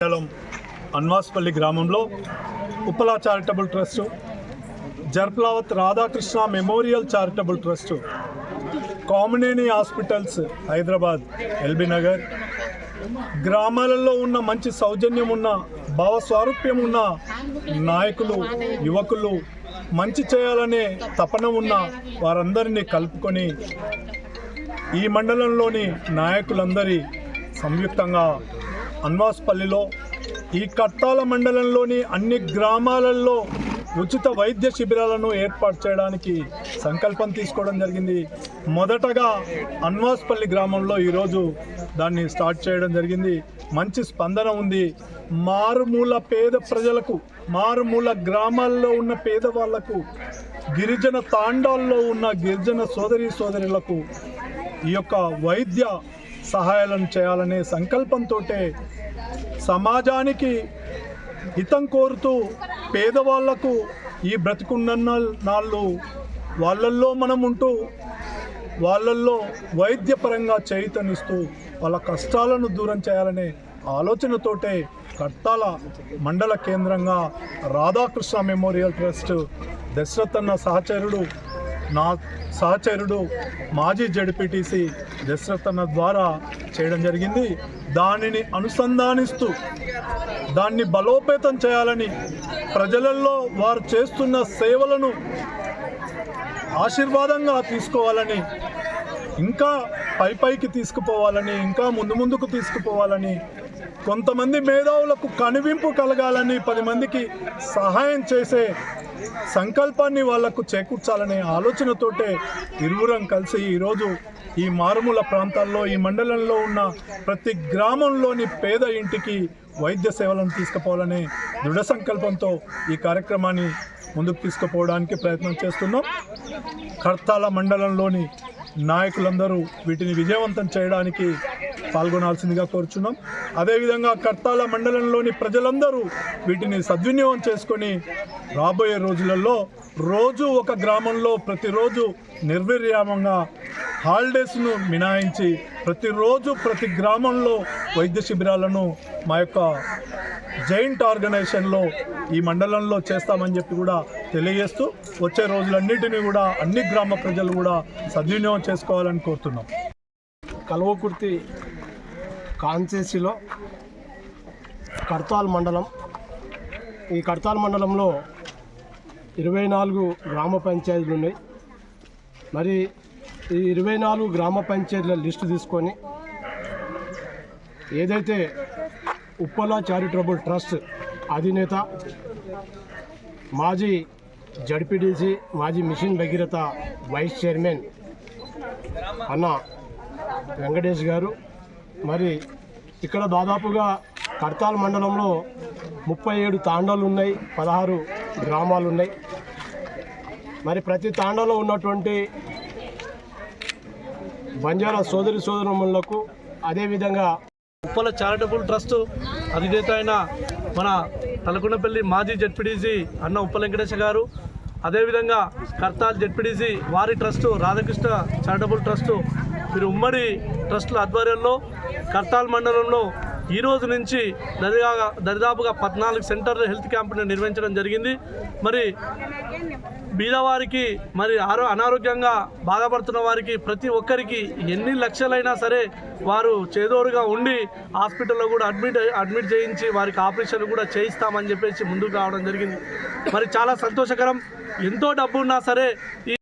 మండలం అన్వాస్పల్లి గ్రామంలో Uppala charitable trust Jarplavat Radhakrishna memorial charitable trust Kamineni hospitals Hyderabad LB Nagar గ్రామాలలో ఉన్న మంచి సౌజన్యం ఉన్న భావస్వారూప్యం ఉన్న నాయకులు యువకులు మంచి చేయాలనే తపన ఉన్న వారందరినీ కలుపుకొని ఈ మండలంలోని నాయకులందరి సంయుక్తంగా అన్వాస్పల్లిలో ఈ కట్టాల మండలంలోని అన్ని గ్రామాలలో ఉచిత వైద్య శిబిరాలను ఏర్పాటు చేయడానికి సంకల్పం తీసుకోవడం జరిగింది. మొదటగా అన్వాస్పల్లి గ్రామంలో ఈరోజు దాన్ని స్టార్ట్ చేయడం జరిగింది. మంచి స్పందన ఉంది. మారుమూల పేద ప్రజలకు మారుమూల గ్రామాల్లో ఉన్న పేదవాళ్ళకు గిరిజన తాండాల్లో ఉన్న గిరిజన సోదరి సోదరులకు ఈ యొక్క వైద్య సహాయాలను చేయాలనే సంకల్పంతో సమాజానికి హితం కోరుతూ పేదవాళ్ళకు ఈ బ్రతికున్న నాళ్ళు వాళ్ళల్లో మనం ఉంటూ వాళ్ళల్లో వైద్యపరంగా చైతన్యస్తూ వాళ్ళ కష్టాలను దూరం చేయాలనే ఆలోచనతోటే కర్తాల మండల కేంద్రంగా రాధాకృష్ణ మెమోరియల్ ట్రస్ట్ దశరథన్న సహచరుడు నా సహచరుడు మాజీ జడ్పీటీసీ దశరథన్న ద్వారా చేయడం జరిగింది. దానిని అనుసంధానిస్తూ దాన్ని బలోపేతం చేయాలని ప్రజలలో వారు చేస్తున్న సేవలను ఆశీర్వాదంగా తీసుకోవాలని ఇంకా పై పైకి తీసుకుపోవాలని ఇంకా ముందు ముందుకు తీసుకుపోవాలని కొంతమంది మేధావులకు కనువింపు కలగాలని పది మందికి సహాయం చేసే సంకల్పాన్ని వాళ్ళకు చేకూర్చాలనే ఆలోచనతోటే ఇరువురం కలిసి ఈరోజు ఈ మారుమూల ప్రాంతాల్లో ఈ మండలంలో ఉన్న ప్రతి గ్రామంలోని పేద ఇంటికి వైద్య సేవలను తీసుకుపోవాలనే దృఢ సంకల్పంతో ఈ కార్యక్రమాన్ని ముందుకు తీసుకుపోవడానికి ప్రయత్నం చేస్తున్నాం. కర్తాల మండలంలోని నాయకులందరూ వీటిని విజయవంతం చేయడానికి పాల్గొనాల్సిందిగా కోరుచున్నాం. అదేవిధంగా కర్తాల మండలంలోని ప్రజలందరూ వీటిని సద్వినియోగం చేసుకొని రాబోయే రోజులలో రోజు ఒక గ్రామంలో ప్రతిరోజు నిర్విరామంగా హాలిడేస్ను మినాయించి ప్రతిరోజు ప్రతి గ్రామంలో వైద్య శిబిరాలను మా యొక్క జైంట్ ఆర్గనైజేషన్లో ఈ మండలంలో చేస్తామని చెప్పి కూడా తెలియజేస్తూ వచ్చే రోజులన్నిటినీ కూడా అన్ని గ్రామ ప్రజలు కూడా సద్వినియోగం చేసుకోవాలని కోరుతున్నాం. కల్వకుర్తి కాన్సేసిలో కర్తాల్ మండలం. ఈ కర్తాల్ మండలంలో ఇరవై నాలుగు గ్రామ పంచాయతీలు ఉన్నాయి. మరి ఈ ఇరవై నాలుగు గ్రామ పంచాయతీల లిస్టు తీసుకొని ఏదైతే ఉప్పల చారిటబుల్ ట్రస్ట్ అధినేత మాజీ జడ్పీటీసీ మాజీ మిషన్ భగీరథ వైస్ చైర్మన్ అన్న వెంకటేష్ గారు మరి ఇక్కడ దాదాపుగా కర్తాల్ మండలంలో ముప్పై ఏడు తాండాలు ఉన్నాయి పదహారు గ్రామాలు ఉన్నాయి. మరి ప్రతి తాండాలో ఉన్నటువంటి బంజారా సోదరి సోదరులకు అదేవిధంగా ఉప్పల చారిటబుల్ ట్రస్ట్ అధినేత అయిన మన తలకొండపల్లి మాజీ జడ్పీడీసీ అన్న ఉప్పల వెంకటేశ గారు అదేవిధంగా కర్తాల్ జడ్పీడీసీ వారి ట్రస్టు రాధాకృష్ణ చారిటబుల్ ట్రస్టు మీరు ఉమ్మడి ట్రస్టుల ఆధ్వర్యంలో కర్తాల్ మండలంలో ఈ రోజు నుంచి దరిదాగా దరిదాపుగా పద్నాలుగు సెంటర్లు హెల్త్ క్యాంపును నిర్వహించడం జరిగింది. మరి బీదవారికి మరి ఆరో అనారోగ్యంగా బాధపడుతున్న వారికి ప్రతి ఒక్కరికి ఎన్ని లక్షలైనా సరే వారు చేదోరుగా ఉండి హాస్పిటల్లో కూడా అడ్మిట్ అడ్మిట్ చేయించి వారికి ఆపరేషన్ కూడా చేయిస్తామని చెప్పేసి ముందుకు రావడం జరిగింది. మరి చాలా సంతోషకరం. ఎంతో డబ్బు ఉన్నా సరే ఈ